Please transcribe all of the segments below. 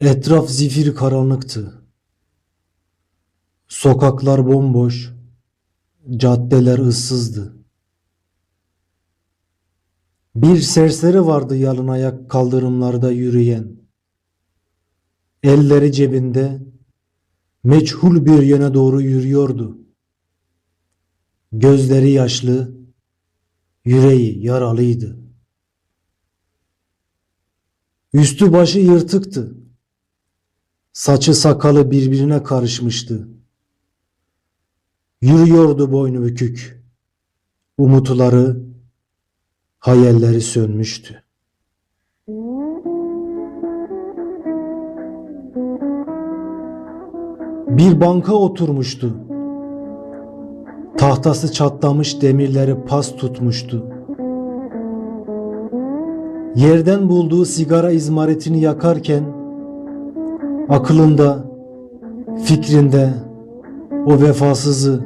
Etraf zifiri karanlıktı. Sokaklar bomboş, caddeler ıssızdı. Bir serseri vardı yalın ayak kaldırımlarda yürüyen. Elleri cebinde, meçhul bir yöne doğru yürüyordu. Gözleri yaşlı, yüreği yaralıydı. Üstü başı yırtıktı. Saçı sakalı birbirine karışmıştı. Yürüyordu boynu bükük. Umutları, hayalleri sönmüştü. Bir banka oturmuştu. Tahtası çatlamış demirleri pas tutmuştu. Yerden bulduğu sigara izmaritini yakarken Akılında, fikrinde o vefasızı,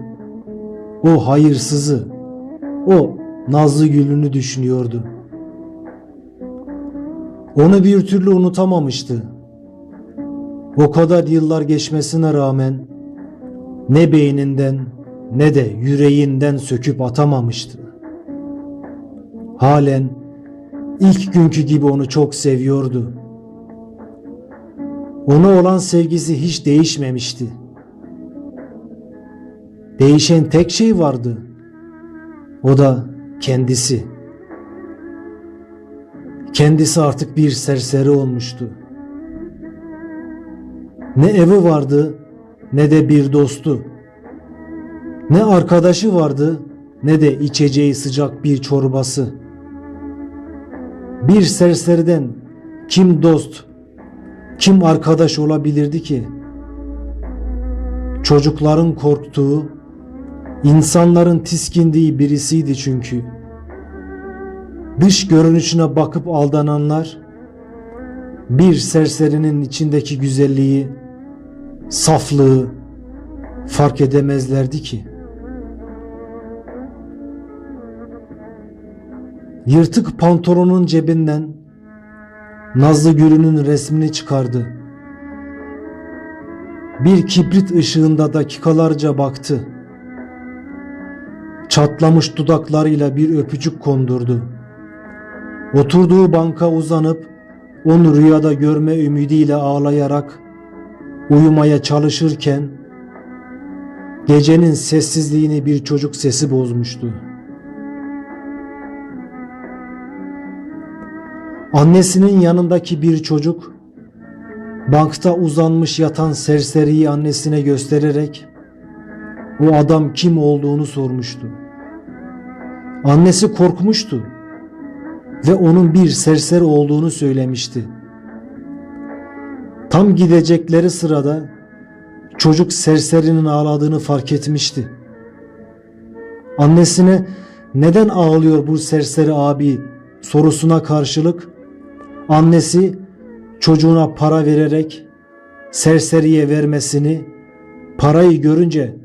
o hayırsızı, o nazlı gülünü düşünüyordu. Onu bir türlü unutamamıştı. O kadar yıllar geçmesine rağmen ne beyninden ne de yüreğinden söküp atamamıştı. Halen ilk günkü gibi onu çok seviyordu. Ona olan sevgisi hiç değişmemişti. Değişen tek şey vardı. O da kendisi. Kendisi artık bir serseri olmuştu. Ne evi vardı ne de bir dostu. Ne arkadaşı vardı ne de içeceği sıcak bir çorbası. Bir serseriden kim dost, kim arkadaş olabilirdi ki? Çocukların korktuğu, insanların tiskindiği birisiydi çünkü. Dış görünüşüne bakıp aldananlar, bir serserinin içindeki güzelliği, saflığı fark edemezlerdi ki. Yırtık pantolonun cebinden Nazlı Gül'ünün resmini çıkardı. Bir kibrit ışığında dakikalarca baktı. Çatlamış dudaklarıyla bir öpücük kondurdu. Oturduğu banka uzanıp onu rüyada görme ümidiyle ağlayarak uyumaya çalışırken gecenin sessizliğini bir çocuk sesi bozmuştu. Annesinin yanındaki bir çocuk bankta uzanmış yatan serseriyi annesine göstererek o adam kim olduğunu sormuştu. Annesi korkmuştu ve onun bir serseri olduğunu söylemişti. Tam gidecekleri sırada çocuk serserinin ağladığını fark etmişti. Annesine neden ağlıyor bu serseri abi sorusuna karşılık Annesi çocuğuna para vererek serseriye vermesini, parayı görünce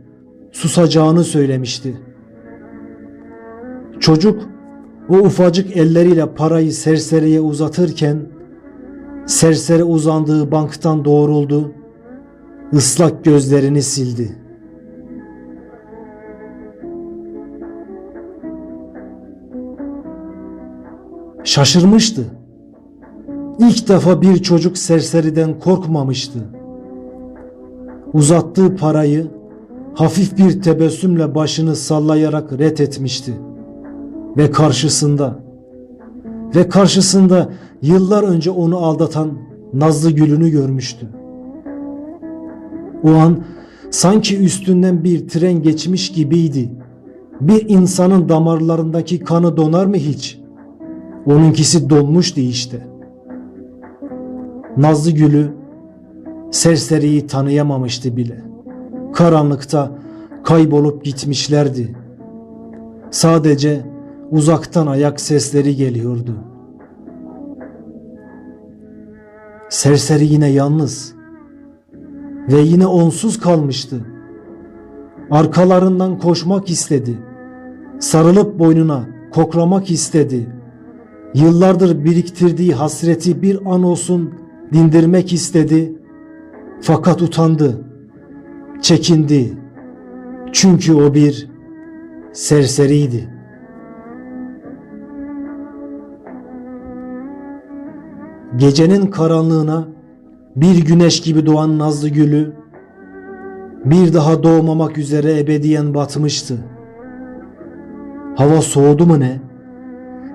susacağını söylemişti. Çocuk o ufacık elleriyle parayı serseriye uzatırken serseri uzandığı banktan doğruldu, ıslak gözlerini sildi. Şaşırmıştı. İlk defa bir çocuk serseriden korkmamıştı. Uzattığı parayı hafif bir tebessümle başını sallayarak ret etmişti. Ve karşısında ve karşısında yıllar önce onu aldatan Nazlı Gül'ünü görmüştü. O an sanki üstünden bir tren geçmiş gibiydi. Bir insanın damarlarındaki kanı donar mı hiç? Onunkisi donmuştu işte.'' Nazlı Gül'ü serseriyi tanıyamamıştı bile. Karanlıkta kaybolup gitmişlerdi. Sadece uzaktan ayak sesleri geliyordu. Serseri yine yalnız ve yine onsuz kalmıştı. Arkalarından koşmak istedi. Sarılıp boynuna koklamak istedi. Yıllardır biriktirdiği hasreti bir an olsun dindirmek istedi fakat utandı, çekindi. Çünkü o bir serseriydi. Gecenin karanlığına bir güneş gibi doğan Nazlı Gül'ü bir daha doğmamak üzere ebediyen batmıştı. Hava soğudu mu ne?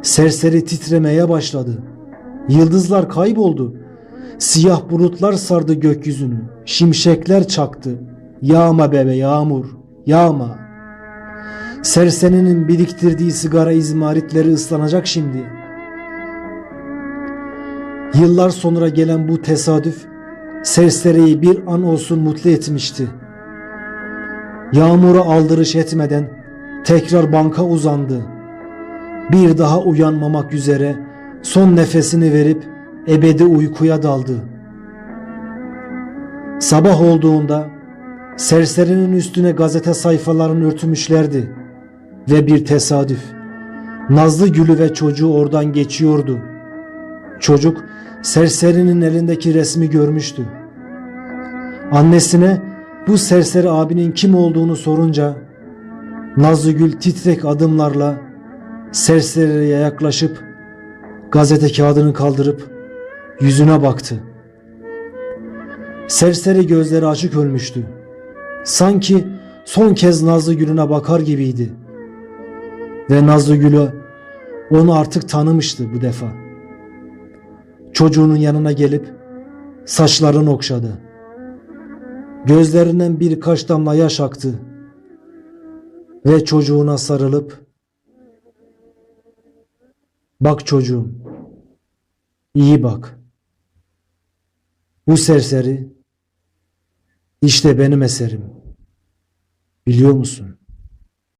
Serseri titremeye başladı. Yıldızlar kayboldu. Siyah bulutlar sardı gökyüzünü. Şimşekler çaktı. Yağma bebe yağmur, yağma. Serseninin biriktirdiği sigara izmaritleri ıslanacak şimdi. Yıllar sonra gelen bu tesadüf Serseri'yi bir an olsun mutlu etmişti. Yağmura aldırış etmeden tekrar banka uzandı. Bir daha uyanmamak üzere son nefesini verip ebedi uykuya daldı. Sabah olduğunda serserinin üstüne gazete sayfalarını örtmüşlerdi ve bir tesadüf. Nazlı Gülü ve çocuğu oradan geçiyordu. Çocuk serserinin elindeki resmi görmüştü. Annesine bu serseri abinin kim olduğunu sorunca Nazlıgül titrek adımlarla serseriye yaklaşıp gazete kağıdını kaldırıp yüzüne baktı. Serseri gözleri açık ölmüştü. Sanki son kez Nazlıgül'üne bakar gibiydi. Ve Nazlıgül'ü onu artık tanımıştı bu defa. Çocuğunun yanına gelip saçlarını okşadı. Gözlerinden birkaç damla yaş aktı ve çocuğuna sarılıp Bak çocuğum, iyi bak. Bu serseri işte benim eserim. Biliyor musun?